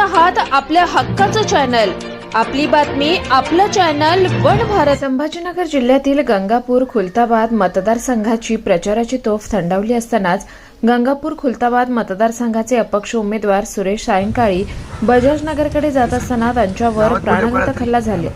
आहात आपल्या हक्काचं चॅनल आपली बातमी आपलं चॅनल वन भारत. संभाजीनगर जिल्ह्यातील गंगापूर खुलताबाद मतदारसंघाची प्रचाराची तोफ थंडावली असतानाच गंगापूर खुलताबाद मतदारसंघाचे अपक्ष उमेदवार सुरेश सायंकाळी बजाजनगरकडे जात असताना त्यांच्यावर प्राणघातक हल्ला झाले.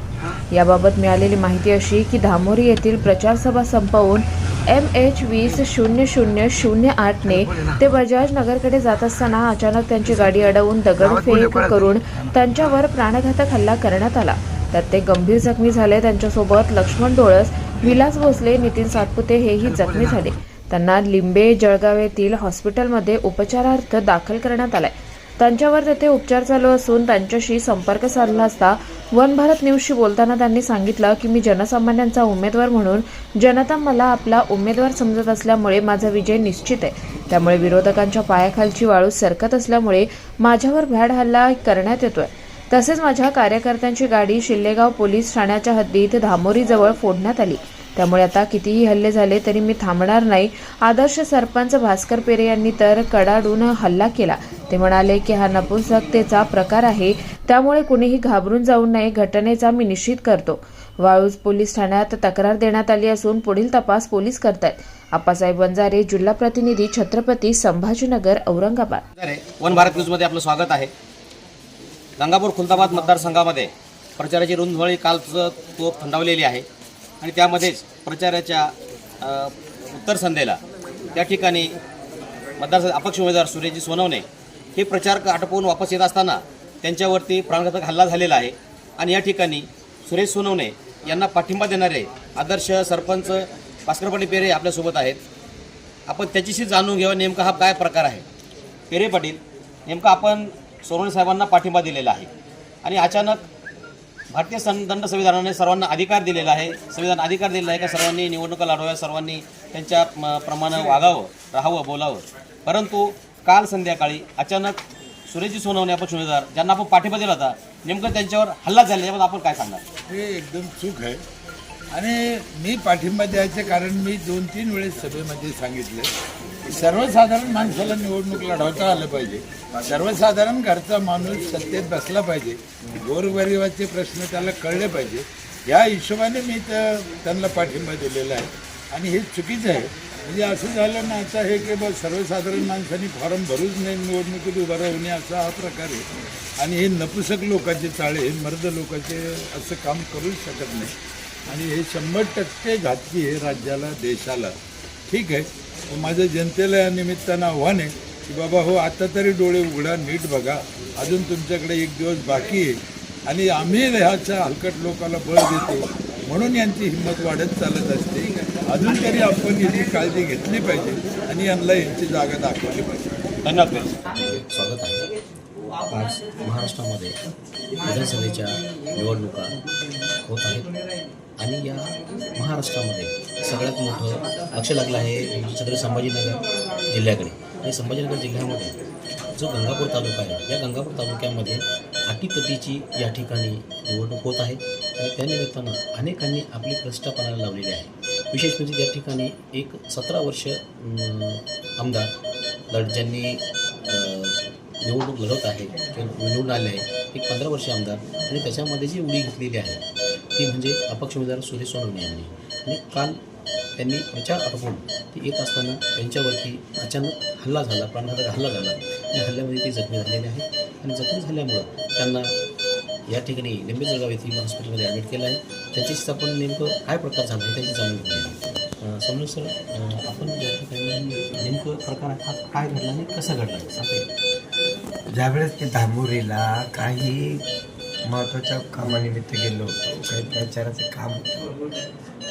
याबाबत मिळालेली माहिती अशी की धामोरी येथील प्रचार सभा संपवून एम एच वीस शून्य शून्य शून्य आठने ते बजाज नगरकडे जात असताना अचानक त्यांची गाडी अडवून दगडफेक करून त्यांच्यावर प्राणघातक हल्ला करण्यात आला. त्यात ते गंभीर जखमी झाले. त्यांच्यासोबत लक्ष्मण डोळस विलास भोसले नितीन सातपुते हेही जखमी झाले. त्यांना लिंबे जळगाव येथील हॉस्पिटलमध्ये उपचारार्थ दाखल करण्यात आलाय. त्यांच्यावर तेथे उपचार चालू असून त्यांच्याशी संपर्क साधला असता वन भारत न्यूजशी बोलताना त्यांनी सांगितलं की मी जनसामान्यांचा उमेदवार म्हणून जनता मला आपला उमेदवार समजत असल्यामुळे माझा विजय निश्चित आहे. त्यामुळे विरोधकांच्या पायाखालची वाळू सरकत असल्यामुळे माझ्यावर भ्याड हल्ला करण्यात येतोय. तसेच माझ्या कार्यकर्त्यांची गाडी शिल्लेगाव पोलीस ठाण्याच्या हद्दीत धामोरीजवळ फोडण्यात आली. त्यामुळे आता कितीही हल्ले झाले तरी मी थांबणार नाही. आदर्श सरपंच भास्कर पेरे यांनी तर कडाडून हल्ला केला. ते म्हणाले की हा नपुंसकतेचा प्रकार आहे. त्यामुळे कुणीही घाबरून जाऊ नये. घटनेचा मी निश्चित करतो. वाळूज पोलीस ठाण्यात तक्रार देण्यात आली असून पुढील तपास पोलीस करत आहेत आप्पासाहेब वंजारे जिल्हा प्रतिनिधी छत्रपती संभाजीनगर औरंगाबाद. वन भारत न्यूजमध्ये आपलं स्वागत आहे. गंगापूर खुलताबाद मतदारसंघामध्ये प्रचाराची रुंदवळी कालचं तोफ थंडावलेली आहे. आणि त्यामध्येच प्रचाराच्या उत्तर संध्येला त्या ठिकाणी मतदारसंघ अपक्ष उमेदवार सुरेशजी सोनवणे हे प्रचार आटोपवून वापस येत असताना त्यांच्यावरती प्राणघातक हल्ला झालेला आहे. आणि या ठिकाणी सुरेश सोनवणे यांना पाठिंबा देणारे आदर्श सरपंच भास्करपाटी पेरे आपल्यासोबत आहेत. आपण त्याच्याशी जाणून घेऊया नेमका हा काय प्रकार आहे. पेरे पाटील नेमका आपण सोनवणे साहेबांना पाठिंबा दिलेला आहे. आणि अचानक भारतीय सं दंड संविधानाने सर्वांना अधिकार दिलेला आहे. संविधान अधिकार दिलेला आहे का? सर्वांनी निवडणुका लढवाव्या सर्वांनी त्यांच्या म, प्रमाणे वागावं राहावं बोलावं. परंतु काल संध्याकाळी अचानक सुरेजी सोनवणे आपण उमेदवार ज्यांना आपण पाठिंबा दिला होता नेमकं त्यांच्यावर हल्ला झाला याबद्दल आपण काय सांगणार? हे एकदम चूक आहे. आणि मी पाठिंबा द्यायचे कारण मी दोन तीन वेळेस सभेमध्ये सांगितलं. सर्वसाधारण माणसाला निवडणूक लढवता आलं पाहिजे. सर्वसाधारण घरचा माणूस सत्तेत बसला पाहिजे. गोरगरिबाचे प्रश्न त्याला कळले पाहिजे. या हिशोबाने मी तर त्यांना पाठिंबा दिलेला आहे. आणि हे चुकीचं आहे. म्हणजे असं झालं ना आता हे की बा सर्वसाधारण माणसांनी फॉर्म भरूच नाही निवडणुकीत उभं राहू नये असा हा प्रकार आहे. आणि हे नपुसक लोकांचे चाळे मर्द लोकांचे असं काम करूच शकत नाही. आणि हे शंभर टक्के घातकी आहे राज्याला देशाला. ठीक आहे. पण माझं जनतेला या निमित्तानं आव्हान आहे की बाबा हो आता तरी डोळे उघडा नीट बघा. अजून तुमच्याकडे एक दिवस बाकी आहे. आणि आम्ही ह्याच्या हलकट लोकांना बळ देतो. म्हणून यांची हिंमत वाढत चालत असते. अजून तरी आपण याची काळजी घेतली पाहिजे आणि यांना यांची जागा दाखवली पाहिजे. धन्यवाद. स्वागत आहे. आज महाराष्ट्रामध्ये विधानसभेच्या निवडणुका होत आहेत. आणि या महाराष्ट्रामध्ये सगळ्यात मोठं लक्ष लागलं आहे छत्रपती संभाजीनगर जिल्ह्याकडे. या संभाजीनगर जिल्ह्यामध्ये जो गंगापूर तालुका आहे या गंगापूर तालुक्यामध्ये अटीतटीची या ठिकाणी निवडणूक होत आहे. आणि त्यानिमित्तानं अनेकांनी आपली प्रतिष्ठापणाला लावलेली आहे. विशेष म्हणजे या ठिकाणी एक सतरा वर्ष आमदार ज्यांनी निवडणूक लढवत आहे. किंवा निवडून आले आहे. एक पंधरा वर्ष आमदार. आणि त्याच्यामध्ये जी उडी घेतलेली आहे ती म्हणजे अपक्ष उमेदवार सुरेश सोनवणे यांनी. आणि काल त्यांनी प्रचार आटपून ते येत असताना त्यांच्यावरती अचानक हल्ला झाला प्राणघातक हल्ला झाला. आणि हल्ल्यामध्ये ते जखमी झालेले आहेत. आणि जखमी झाल्यामुळं त्यांना या ठिकाणी लिंबे जळगाव येथील हॉस्पिटलमध्ये ॲडमिट केलं आहे. त्याच्याशीच आपण नेमकं काय प्रकार झाला आहे त्याची जाणून घेतली समजा सर आपण या ठिकाणी नेमकं प्रकार हा काय घडला आणि कसा घडला? सांगता ज्यावेळेस मी धामोरीला काही महत्त्वाच्या कामानिमित्त गेलो होतो काही प्रचाराचं काम होतं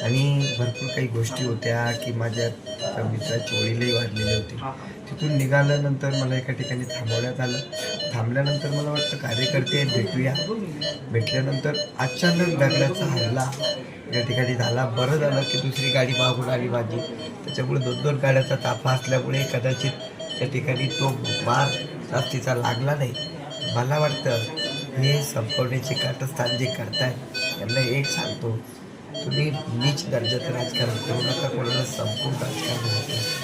आणि भरपूर काही गोष्टी होत्या की माझ्या त्या मित्राची वडीलही वाढलेले होते. तिथून निघाल्यानंतर मला एका ठिकाणी थांबवण्यात आलं. थांबल्यानंतर मला वाटतं कार्यकर्ते भेटूया. भेटल्यानंतर अचानक दगडाचा हल्ला या ठिकाणी झाला. बरं झालं की दुसरी गाडी मागून आली माझी. त्याच्यामुळे दोन दोन गाड्याचा ताफा असल्यामुळे कदाचित त्या ठिकाणी तो मार जास्तीचा लागला नाही. मला वाटतं हे संपवण्याचे काटस्थान जे करतायत त्यांना एक सांगतो तुम्ही नीच दर्जाचं राजकारण करू नका कोणाला संपूर्ण राजकारण होतं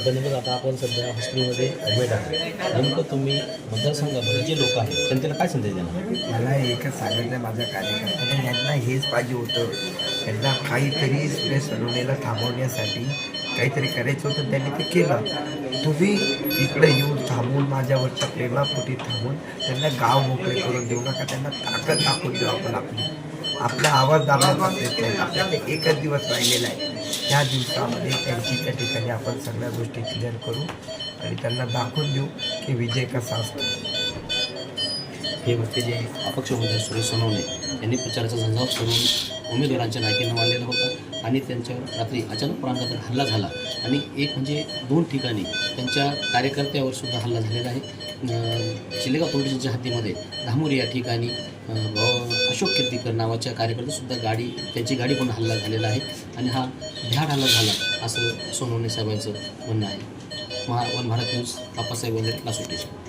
आता नेमकं आता आपण सध्या हॉस्पिटलमध्ये ॲडमिट आहे नेमकं तुम्ही मतदारसंघामध्ये जे लोक आहेत जनतेला काय संदेश देणार? मला एकच सांगितलं माझ्या कार्यकर्त्यांना यांना हेच पाहिजे होतं यांना काहीतरी सुरेश सलोनेला थांबवण्यासाठी काहीतरी करायचं होतं त्यांनी ते केलं. तुम्ही इकडे येऊन थांबून माझ्यावरच्या प्रेमापोटी थांबून त्यांना गाव मोकळे करून देऊ नका त्यांना ताकद दाखवून देऊ आपण आपली. आपला आवाज दाबण्याचा प्रयत्न आहे. आपल्याकडे एकच दिवस राहिलेला आहे. त्या दिवसामध्ये त्यांची त्या ठिकाणी आपण सगळ्या गोष्टी क्लिअर करू आणि त्यांना दाखवून देऊ की विजय कसा असतो. हे होते जे अपक्ष उमेदवार सुरेश सोनवणे. यांनी प्रचाराचा झंझाव करून उमेदवारांच्या नायकीनं मांडलेला होता. आणि त्यांच्यावर रात्री अचानक प्रांगात हल्ला झाला. आणि एक म्हणजे दोन ठिकाणी त्यांच्या कार्यकर्त्यावर सुद्धा हल्ला झालेला आहे. अं, चिलेगाव तोडीच्या हद्दीमध्ये धामोरी या ठिकाणी अशोक कीर्तीकर नावाच्या कार्यकर्त्यासुद्धा गाडी त्यांची गाडी पण हल्ला झालेला आहे. आणि हा भ्याड हल्ला झाला असं सोनवणे साहेबांचं म्हणणं आहे. Maha one Bharat news Appasaheb Vande Lasur station.